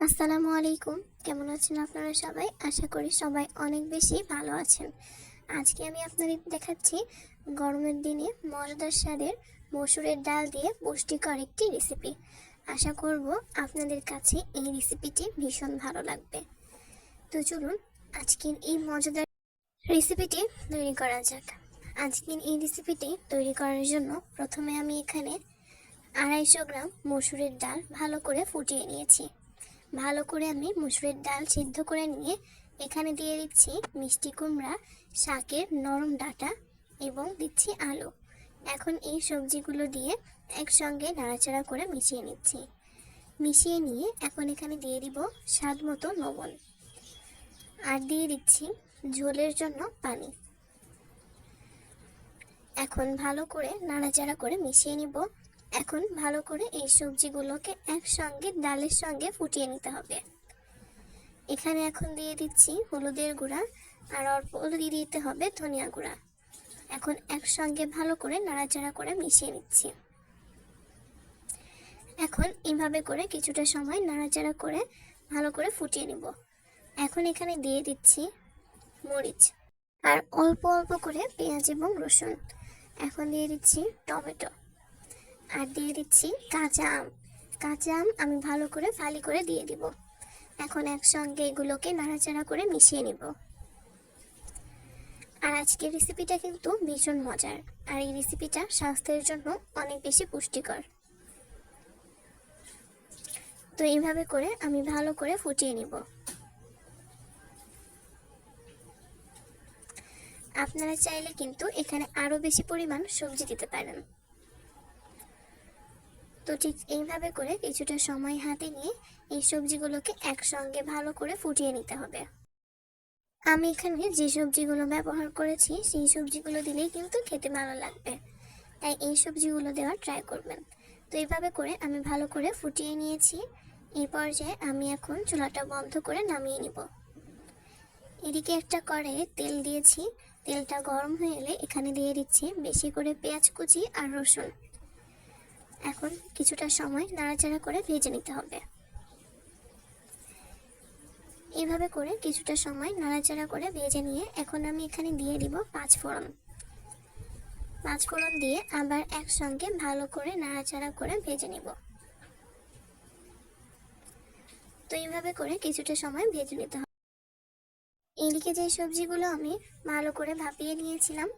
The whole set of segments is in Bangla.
আসসালামু আলাইকুম। কেমন আছেন আপনারা সবাই? আশা করি সবাই অনেক বেশি ভালো আছেন। আজকে আমি আপনাদের দেখাচ্ছি গরমের দিনে মজাদার স্বাদের মসুরের ডাল দিয়ে পুষ্টিকর একটি রেসিপি আশা করব আপনাদের কাছে এই রেসিপিটি ভীষণ ভালো লাগবে। তো চলুন আজকের এই মজাদার রেসিপিটি তৈরি করা যাক। আজকের এই রেসিপিটি তৈরি করার জন্য প্রথমে আমি এখানে আড়াইশো গ্রাম মসুরের ডাল ভালো করে ফুটিয়ে নিয়েছি। ভালো করে আমি মুসুরের ডাল সিদ্ধ করে নিয়ে এখানে দিয়ে দিচ্ছি মিষ্টি কুমড়া, শাকের নরম ডাঁটা এবং দিচ্ছি আলু। এখন এই সবজিগুলো দিয়ে একসঙ্গে নাড়াচাড়া করে মিশিয়ে নিচ্ছি। মিশিয়ে নিয়ে এখন এখানে দিয়ে দিব স্বাদ মতো লবণ। আর দিয়ে দিচ্ছি ঝোলের জন্য পানি। এখন ভালো করে নাড়াচাড়া করে মিশিয়ে নিব। এখন ভালো করে এই সবজিগুলোকে একসঙ্গে, ডালের সঙ্গে ফুটিয়ে নিতে হবে। এখানে এখন দিয়ে দিচ্ছি হলুদের গুঁড়া আর অল্প দিয়ে দিতে হবে ধনিয়া গুঁড়া। এখন একসঙ্গে ভালো করে নাড়াচাড়া করে মিশিয়ে নিচ্ছি। এখন এইভাবে করে কিছুটা সময় নাড়াচাড়া করে ভালো করে ফুটিয়ে নিব। এখন এখানে দিয়ে দিচ্ছি মরিচ আর অল্প অল্প করে পেঁয়াজ এবং রসুন। এখন দিয়ে দিচ্ছি টমেটো। আর দিয়ে দিচ্ছি কাঁচা আম। কাঁচা আম আমি ভালো করে ফালি করে দিয়ে দিব। এখন একসঙ্গে এগুলোকে নাড়াচাড়া করে মিশিয়ে নিব। আর আজকের রেসিপিটা কিন্তু ভীষণ মজার। আর এই রেসিপিটা স্বাস্থ্যের জন্য অনেক বেশি পুষ্টিকর। তো এইভাবে করে আমি ভালো করে ফুটিয়ে নিব। আপনারা চাইলে কিন্তু এখানে আরও বেশি পরিমাণ সবজি দিতে পারেন। তো ঠিক এইভাবে করে কিছুটা সময় হাতে নিয়ে এই সবজিগুলোকে একসঙ্গে ভালো করে ফুটিয়ে নিতে হবে। আমি এখানে যে সবজিগুলো ব্যবহার করেছি, সেই সবজিগুলো দিলেই কিন্তু খেতে ভালো লাগবে। তাই এই সবজিগুলো দেওয়ার ট্রাই করবেন। তো এইভাবে করে আমি ভালো করে ফুটিয়ে নিয়েছি। এই পর্যায়ে আমি এখন চুলাটা বন্ধ করে নামিয়ে নিব। এদিকে একটা কড়াইয়ে তেল দিয়েছি। তেলটা গরম হয়ে এলে এখানে দিয়ে দিচ্ছি বেশি করে পেঁয়াজ কুচি আর রসুন। এখন কিছুটা সময় নাড়াচাড়া করে ভেজে নিতে হবে। এইভাবে করে কিছুটা সময় নাড়াচাড়া করে ভেজে নিয়ে এখন আমি এখানে দিয়ে দিব পাঁচ ফোড়ন। পাঁচ ফোড়ন দিয়ে আবার একসঙ্গে ভালো করে নাড়াচাড়া করে ভেজে নিব। তো এইভাবে করে কিছুটা সময় ভেজে নিতে হবে। এদিকে যে সবজিগুলো আমি ভালো করে ভাপিয়ে নিয়েছিলাম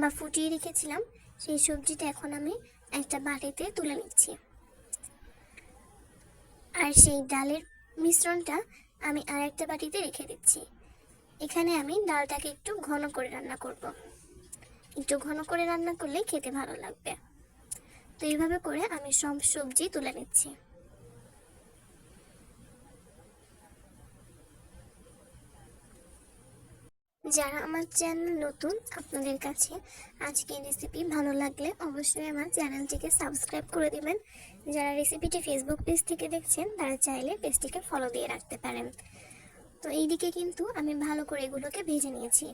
বা ফুটিয়ে রেখেছিলাম, সেই সবজিটা এখন আমি একটা বাটিতে তুলে নিচ্ছি। আর সেই ডালের মিশ্রণটা আমি আর একটা বাটিতে রেখে দিচ্ছি। এখানে আমি ডালটাকে একটু ঘন করে রান্না করব। একটু ঘন করে রান্না করলে খেতে ভালো লাগবে। তো এইভাবে করে আমি সব সবজি তুলে নিচ্ছি। যারা আমার চ্যানেল নতুন, আপনাদের কাছে আজকের রেসিপি ভালো লাগলে অবশ্যই আমার চ্যানেলটিকে সাবস্ক্রাইব করে দেবেন। যারা রেসিপিটি ফেসবুক পেজ থেকে দেখছেন, তারা চাইলে পেজটিকে ফলো দিয়ে রাখতে পারেন। তো এইদিকে কিন্তু আমি ভালো করে এগুলোকে ভেজে নিয়েছি।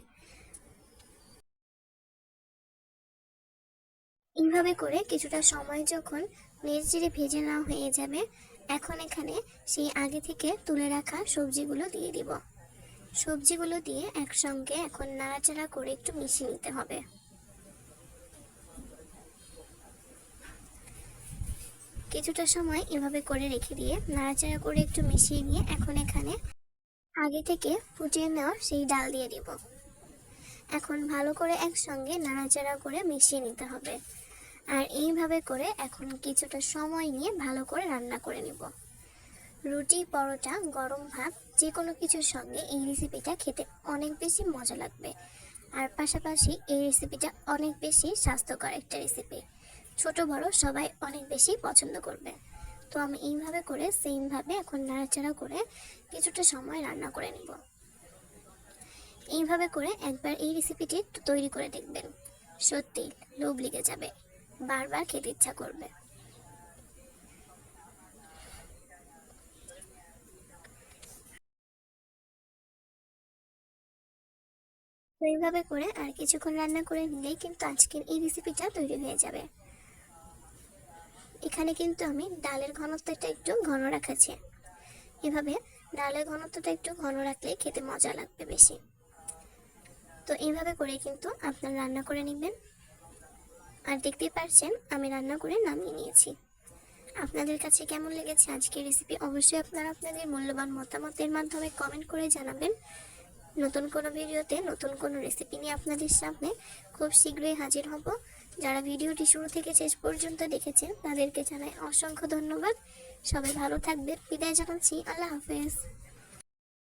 এইভাবে করে কিছুটা সময় যখন নেড়ে ভেজে নেওয়া হয়ে যাবে, এখন এখানে সেই আগে থেকে তুলে রাখা সবজিগুলো দিয়ে দিব। সবজিগুলো দিয়ে একসঙ্গে এখন নাড়াচাড়া করে একটু মিশিয়ে নিতে হবে। কিছুটা সময় এভাবে করে রেখে দিয়ে নাড়াচাড়া করে একটু মিশিয়ে নিয়ে এখন এখানে আগে থেকে ফুটিয়ে নেওয়া সেই ডাল দিয়ে দিব। এখন ভালো করে একসঙ্গে নাড়াচাড়া করে মিশিয়ে নিতে হবে। আর এইভাবে করে এখন কিছুটা সময় নিয়ে ভালো করে রান্না করে নিব। রুটি, পরোটা, গরম ভাত যে কোনো কিছুর সঙ্গে এই রেসিপিটা খেতে অনেক বেশি মজা লাগবে। আর পাশাপাশি এই রেসিপিটা অনেক বেশি স্বাস্থ্যকর একটা রেসিপি ছোট, বড় সবাই অনেক বেশি পছন্দ করবে। তো আমি এইভাবে করে সেমভাবে এখন নাড়াচাড়া করে কিছুটা সময় রান্না করে নিব। এইভাবে করে একবার এই রেসিপিটি তৈরি করে দেখবেন। সত্যি, লোভ লেগে যাবে। বারবার খেতে ইচ্ছা করবে। এইভাবে করে আর কিছুক্ষণ রান্না করে নিলেই কিন্তু আজকের এই রেসিপিটা তৈরি হয়ে যাবে। এখানে কিন্তু আমি ডালের ঘনত্বটা একটু ঘন রাখাছি এভাবে ডালের ঘনত্বটা একটু ঘন রাখলে খেতে মজা লাগবে বেশি। তো এইভাবে করে কিন্তু আপনারা রান্না করে নেবেন। আর দেখতেই পারছেন, আমি রান্না করে নামিয়ে নিয়েছি। আপনাদের কাছে কেমন লেগেছে আজকের রেসিপি অবশ্যই আপনারা আপনাদের মূল্যবান মতামতের মাধ্যমে কমেন্ট করে জানাবেন। নতুন কোনো ভিডিওতে নতুন কোনো রেসিপি নিয়ে আপনাদের সামনে খুব শীঘ্রই হাজির হব। যারা ভিডিওটি শুরু থেকে শেষ পর্যন্ত দেখেছেন, তাদেরকে জানাই অসংখ্য ধন্যবাদ। সবাই ভালো থাকবেন। বিদায় জানাচ্ছি। আল্লাহ হাফেজ।